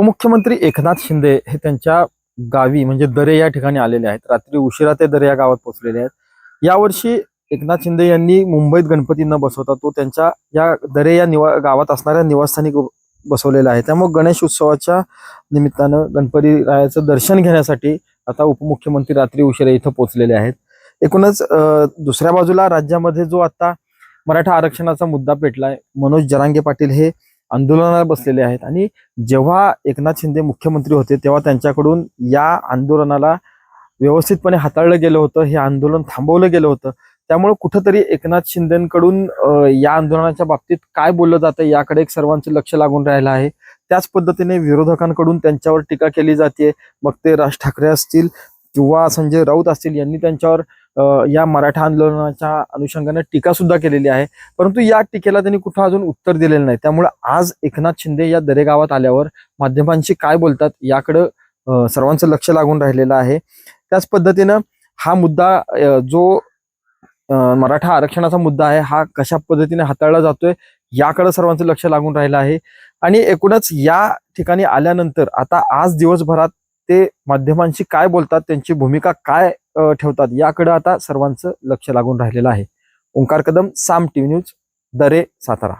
उपमुख्यमंत्री एकनाथ शिंदे हे त्यांच्या गावी म्हणजे दरे या ठिकाणी आलेले आहेत. रात्री उशिरा ते दरे या गावात पोहोचलेले आहेत. यावर्षी एकनाथ शिंदे यांनी मुंबईत गणपती न बसवता तो त्यांच्या या दरे या निवा गावात असणाऱ्या निवासस्थानी ग- बसवलेला आहे. त्यामुळे गणेश उत्सवाच्या निमित्तानं गणपती रायाचं दर्शन घेण्यासाठी आता उपमुख्यमंत्री रात्री उशिरा इथं पोहोचलेले आहेत. एकूणच दुसऱ्या बाजूला राज्यामध्ये जो आता मराठा आरक्षणाचा मुद्दा पेटलाय मनोज जरांगे पाटील हे आंदोलनाला बसलेले आहेत. आणि जेव्हा एकनाथ शिंदे मुख्यमंत्री होते तेव्हा त्यांच्याकडून या आंदोलनाला व्यवस्थितपणे हाताळलं गेलं होतं हे आंदोलन थांबवलं गेलं होतं. त्यामुळे कुठंतरी एकनाथ शिंदेकडून या आंदोलनाच्या बाबतीत काय बोललं जातं याकडे एक सर्वांचं लक्ष लागून राहिलं आहे. त्याच पद्धतीने विरोधकांकडून त्यांच्यावर टीका केली जाते. मग ते राज ठाकरे असतील किंवा संजय राऊत असतील यांनी त्यांच्यावर या मराठा आंदोलनाच्या अनुषंगाने टीका सुद्धा केलेली आहे. परंतु या टीकेला त्यांनी कुठं अजून उत्तर दिलेलं नाही. त्यामुळे आज एकनाथ शिंदे या दरेगावात आल्यावर माध्यमांशी काय बोलतात याकडं सर्वांचं लक्ष लागून राहिलेलं आहे. त्याच पद्धतीनं हा मुद्दा जो मराठा आरक्षणाचा मुद्दा आहे हा कशा पद्धतीने हाताळला जातोय याकडे सर्वांचं लक्ष लागून राहिलं आहे. आणि एकूणच या ठिकाणी आल्यानंतर आता आज दिवसभरात ते माध्यमांशी काय बोलतात त्यांची भूमिका काय ठेवतात. याकडे आता सर्वांचं लक्ष लागून राहिलेलं आहे. Omkar Kadam Saam TV news Dare Satara.